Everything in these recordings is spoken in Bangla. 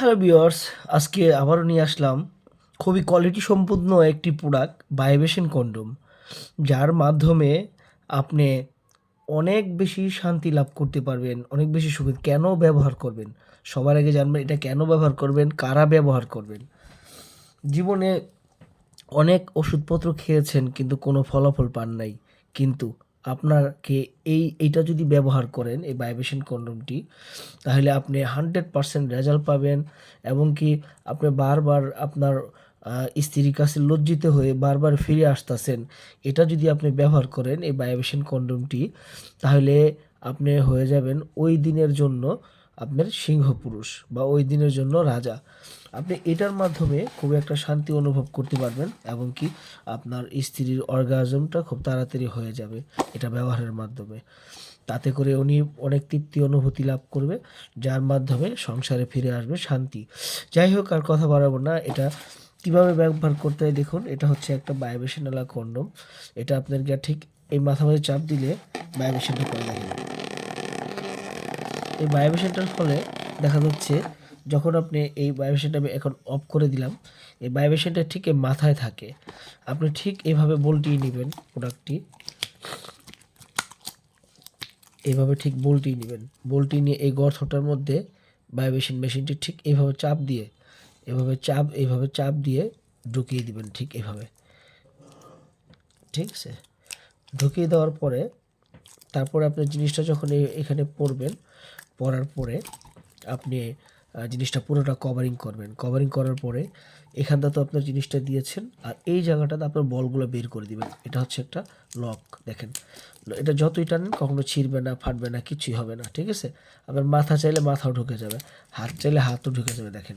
হ্যালো বিয়ার্স আজকে আবারও নিয়ে আসলাম খুবই কোয়ালিটি সম্পূর্ণ একটি প্রোডাক্ট বায়োবেশন কন্ডোম যার মাধ্যমে আপনি অনেক বেশি শান্তি লাভ করতে পারবেন, অনেক বেশি সুখ। কেন ব্যবহার করবেন? সবার আগে জানবেন এটা কেন ব্যবহার করবেন, কারা ব্যবহার করবেন? জীবনে অনেক ওষুধপত্র খেয়েছেন, কিন্তু কোনো ফলাফল পান নাই। কিন্তু আপনাকে এই, এইটা যদি ব্যবহার করেন, এই বায়োবেশন কন্ডোমটি তাহলে আপনি হান্ড্রেড পারসেন্ট রেজাল্ট পাবেন এবং কি আপনি বারবার আপনার স্ত্রীর কাছে লজ্জিত হয়ে বারবার ফিরে আসতেছেন। এটা যদি আপনি ব্যবহার করেন, এই বায়োবেশন কন্ডোমটি তাহলে আপনি হয়ে যাবেন ওই দিনের জন্য আপনার সিংহ পুরুষ বা ওই দিনের জন্য রাজা। আপনি এটার মাধ্যমে খুব একটা শান্তি অনুভব করতে পারবেন এবং কি আপনার স্ত্রীর অর্গাজমটা খুব তাড়াতাড়ি হয়ে যাবে এটা ব্যবহারের মাধ্যমে। তাতে করে উনি অনেক তৃপ্তি অনুভূতি লাভ করবে, যার মাধ্যমে সংসারে ফিরে আসবে শান্তি। যাই হোক, আর কথা বাড়াবো না, এটা কীভাবে ব্যবহার করতে হয় দেখুন, এটা হচ্ছে একটা বায়োবেশনালা কন্ডম এটা আপনাকে ঠিক এই মাথা মাঝে চাপ দিলে বায়োবেশনটা করে দেখেন। এই বায়োবেশনটার ফলে দেখা যাচ্ছে যখন আপনি এই ভাইব্রেশনটা আমি এখন অফ করে দিলাম, এই ভাইব্রেশনটা ঠিক মাথায় থাকে। আপনি ঠিক এভাবে বল্টিয়ে নেবেন প্রোডাক্টটি এভাবে ঠিক বল্টিয়ে নেবেন। বল্টি নিয়ে এই গর্তটার মধ্যে ভাইব্রেশন মেশিনটি ঠিক এইভাবে চাপ দিয়ে, এভাবে চাপ এইভাবে চাপ দিয়ে ঢুকিয়ে দিবেন ঠিক এভাবে। ঠিক আছে? ঢুকিয়ে দেওয়ার পরে, তারপরে আপনার জিনিসটা যখন এখানে পড়বেন পড়ার পরে আপনি জিনিসটা পুরোটা কভারিং করবেন। কভারিং করার পরে এখানটা তো আপনার জিনিসটা দিয়েছেন, আর এই জায়গাটাতে আপনার বলগুলো বের করে দিবেন। এটা হচ্ছে একটা লক দেখেন। এটা যতই টানেন, কখনো ছিঁড়বে না, ফাটবে না, কিছুই হবে না, ঠিক আছে? আপনার মাথা চাইলে মাথাও ঢুকে যাবে, হাত চাইলে হাতও ঢুকে যাবে, দেখেন।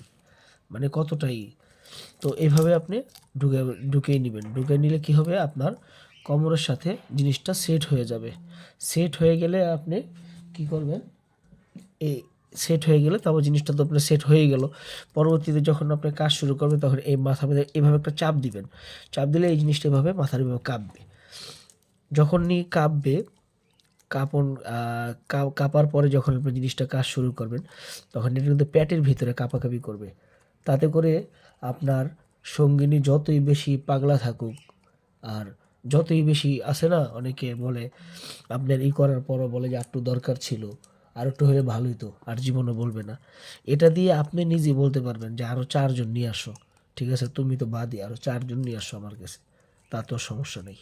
মানে কতটাই। তো এইভাবে আপনি ঢুকে ঢুকিয়ে নেবেন। ঢুকে নিলে কি হবে? আপনার কোমরের সাথে জিনিসটা সেট হয়ে যাবে। সেট হয়ে গেলে আপনি কি করবেন? এই সেট হয়ে গেলে, তারপর জিনিসটা তো আপনার সেট হয়ে গেল। পরবর্তীতে যখন আপনি কাজ শুরু করবেন, তখন এই মাথা মধ্যে এভাবে একটা চাপ দিবেন। চাপ দিলে এই জিনিসটা এভাবে মাথার এভাবে কাঁপবে। যখনই কাঁপবে, কাঁপন কাঁপার পরে যখন আপনি জিনিসটা কাজ শুরু করবেন, তখন এটা কিন্তু প্যাটের ভিতরে কাঁপাকাঁপি করবে। তাতে করে আপনার সঙ্গিনী যতই বেশি পাগলা থাকুক, আর যতই বেশি আসে না, অনেকে বলে, আপনার ই করার পরও বলে যে একটু দরকার ছিল। আর একটু হলে ভালোই তো, আর জীবনে বলবে না। এটা দিয়ে আপনি নিজে বলতে পারবেন যে আরও চারজন নিয়ে আসো। ঠিক আছে? তুমি তো বাদই আরও চারজন নিয়ে আসো আমার কাছে। তা তো সমস্যা নেই।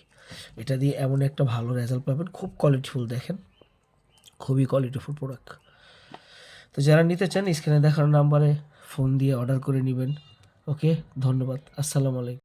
এটা দিয়ে এমন একটা ভালো রেজাল্ট পাবেন। খুব কোয়ালিটিফুল দেখেন। খুবই কোয়ালিটিফুল প্রোডাক্ট তো যারা নিতে চান স্ক্রিনে দেখানো নাম্বারে ফোন দিয়ে অর্ডার করে নেবেন। ওকে ধন্যবাদ। আসসালামু আলাইকুম।